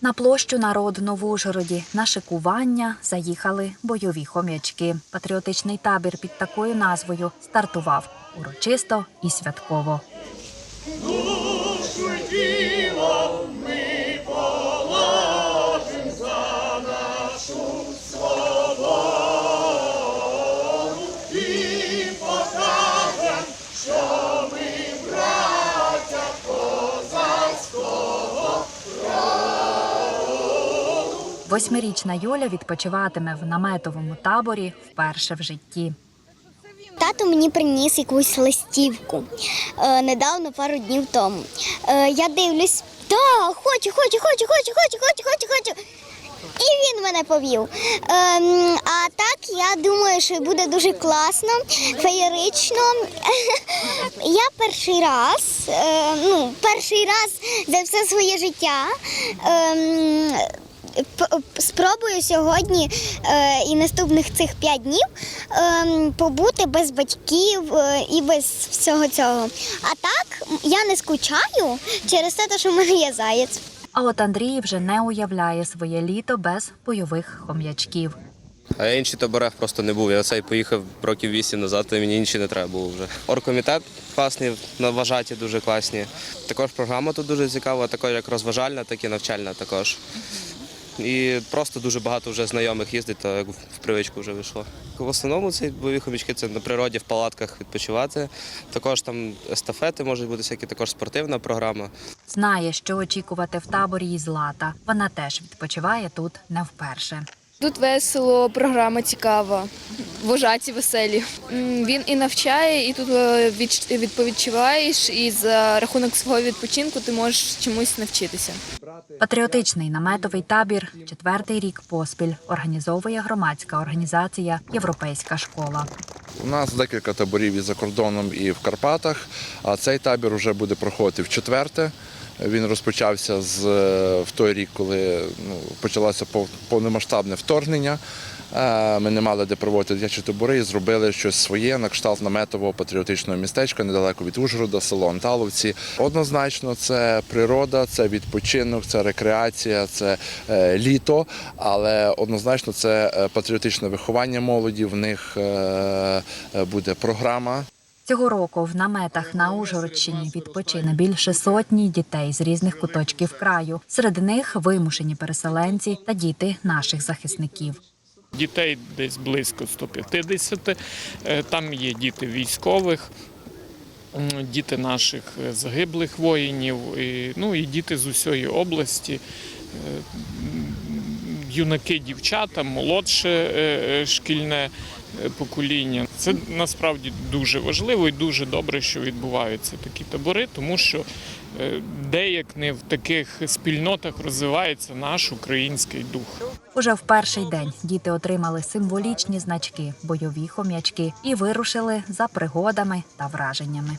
На площу народ в на шикування заїхали бойові хом'ячки. Патріотичний табір під такою назвою стартував урочисто і святково. Восьмирічна Юля відпочиватиме в наметовому таборі вперше в житті. Тато мені приніс якусь листівку е, недавно, пару днів тому. Е, я дивлюсь, так, хочу, хочу, хочу, хочу, хочу, хочу, хочу, хочу. І він мене повів. Ем, а так я думаю, що буде дуже класно, феєрично. Я перший раз, е, ну, перший раз за все своє життя. Ем, спробую сьогодні е, і наступних цих п'ять днів е, побути без батьків е, і без всього цього. А так я не скучаю через те, що в мене є заєць. А от Андрій вже не уявляє своє літо без бойових хом'ячків. А я інший таборах просто не був. Я цей поїхав років вісім назад, то мені інші не треба було вже. Оргкомітет класний, на вважаті дуже класні. Також програма тут дуже цікава, також як розважальна, так і навчальна також. І просто дуже багато вже знайомих їздить, то як в привичку вже вийшло. В основному ці бойові хомячки це на природі в палатках відпочивати. Також там естафети можуть бути всякі, також спортивна програма. Знає, що очікувати в таборі і злата. Вона теж відпочиває тут не вперше. Тут весело, програма цікава, вожаті веселі. Він і навчає, і тут е, відповідчуваєш, і за рахунок свого відпочинку ти можеш чомусь навчитися. Патріотичний наметовий табір четвертий рік поспіль організовує громадська організація Європейська школа. У нас декілька таборів і за кордоном, і в Карпатах. А цей табір вже буде проходити в четверте. Він розпочався з е, в той рік, коли ну, почалося пов- повномасштабне вторгнення. Е, Ми не мали де проводити дитячі табори і зробили щось своє на кшталт наметового патріотичного містечка недалеко від Ужгорода, село Анталовці. Однозначно, це природа, це відпочинок, це рекреація, це е, літо, але однозначно це патріотичне виховання молоді. В них буде програма Цього року в наметах на Ужгородщині відпочине більше сотні дітей з різних куточків краю. Серед них вимушені переселенці та діти наших захисників. Дітей десь близько 150. Е, Там є діти військових, діти наших загиблих воїнів, ну і діти з усієї області. Е, Юнаки, дівчата, молодше е, шкільне покоління. Це насправді дуже важливо і дуже добре, що відбуваються такі табори, тому що деяк де як не в таких спільнотах розвивається наш український дух. Уже в перший день діти отримали символічні значки, бойові хом'ячки і вирушили за пригодами та враженнями.